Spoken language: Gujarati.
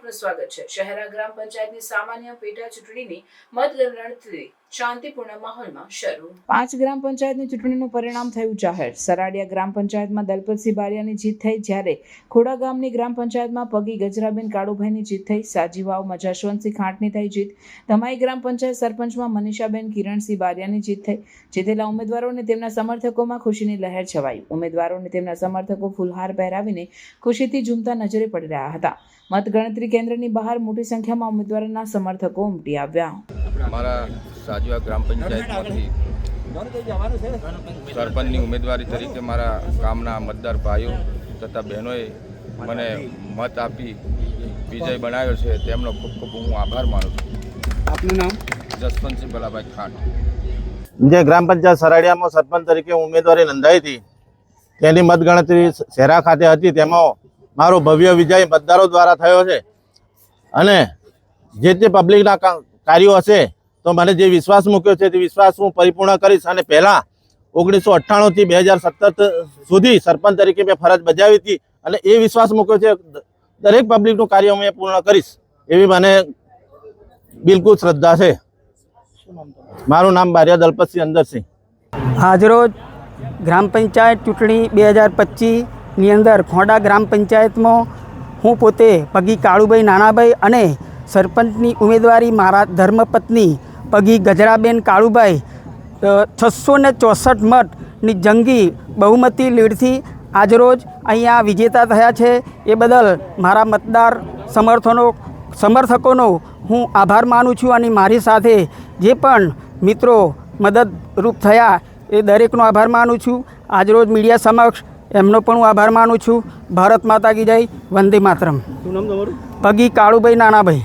આપનું સ્વાગત છે. શહેરા ગ્રામ પંચાયતની સામાન્ય પેટા ચૂંટણીની મતગણતરી શાંતિપૂર્ણ માહોલમાં શરૂ. પાંચ ગ્રામ પંચાયતની ચૂંટણીનું પરિણામ થયું જાહેર. સરાડિયા ગ્રામ પંચાયતમાં દલપતસિંહ બારિયાની જીત થઈ જ્યારે ખોડા ગામની ગ્રામ પંચાયતમાં પગી ગજરાબેન કાળુભાઈની જીત થઈ. સાજીવાવ, મજાશવંતસિંહ ખાંટની થઈ જીત. ધમાઈ ગ્રામ પંચાયત સરપંચમાં મનીષાબેન કિરણસિંહ બારિયાની જીત થઈ. જીતેલા ઉમેદવારો અને તેમના સમર્થકોમાં ખુશીની લહેર છવાઈ. ઉમેદવારો અને તેમના સમર્થકો ફૂલહાર પહેરાવીને ખુશીથી ઝૂમતા નજરે પડી રહ્યા હતા. મતગણતરી કેન્દ્રની બહાર મોટી સંખ્યામાં ઉમેદવારોના સમર્થકો ઉમટી આવ્યા. મારા સાજવા ગ્રામ પંચાયતમાંથી સરપંચની ઉમેદવારી તરીકે મારા ગામના મતદાર ભાઈઓ તથા બહેનોએ મને મત આપી વિજય બનાવ્યો છે તેમનો ખૂબ ખૂબ હું આભાર માનું છું. આપનું નામ? જસવંતસિંહ ભલાભાઈ ખાંટ. જે ગ્રામ પંચાયત સરાડિયામાં સરપંચ તરીકે ઉમેદવારી નોંધાઈ હતી તેની મતગણતરી શહેરા ખાતે હતી તેમાં મારો ભવ્ય વિજય મતદારો દ્વારા થયો છે. અને જે તે પબ્લિકના કાર્યો હશે તો મને જે વિશ્વાસ મૂક્યો છે તે વિશ્વાસ હું પરિપૂર્ણ કરીશ અને પહેલાં ઓગણીસો અઠ્ઠાણુંથી બે હજાર સત્તર સુધી સરપંચ તરીકે મેં ફરજ બજાવી હતી અને એ વિશ્વાસ મૂક્યો છે દરેક પબ્લિકનું કાર્ય હું પૂર્ણ કરીશ એવી મને બિલકુલ શ્રદ્ધા છે. મારું નામ બારિયા દલપતસિંહ અંદરસિંહ. આજરોજ ગ્રામ પંચાયત ચૂંટણી બે હજાર પચીસની અંદર ખોડા ગ્રામ પંચાયતમાં હું પોતે પગી કાળુભાઈ નાનાભાઈ અને સરપંચની ઉમેદવારી મારા ધર્મપત્ની પગી ગજરાબેન કાળુભાઈ છસો ને ચોસઠ મતની જંગી બહુમતી લીડથી આજરોજ અહીંયા વિજેતા થયા છે. એ બદલ મારા મતદાર સમર્થનો સમર્થકોનો હું આભાર માનું છું અને મારી સાથે જે પણ મિત્રો મદદરૂપ થયા એ દરેકનો આભાર માનું છું. આજરોજ મીડિયા સમક્ષ એમનો પણ હું આભાર માનું છું. ભારત માતા કી જય વંદે માતરમ. પગી કાળુભાઈ નાનાભાઈ.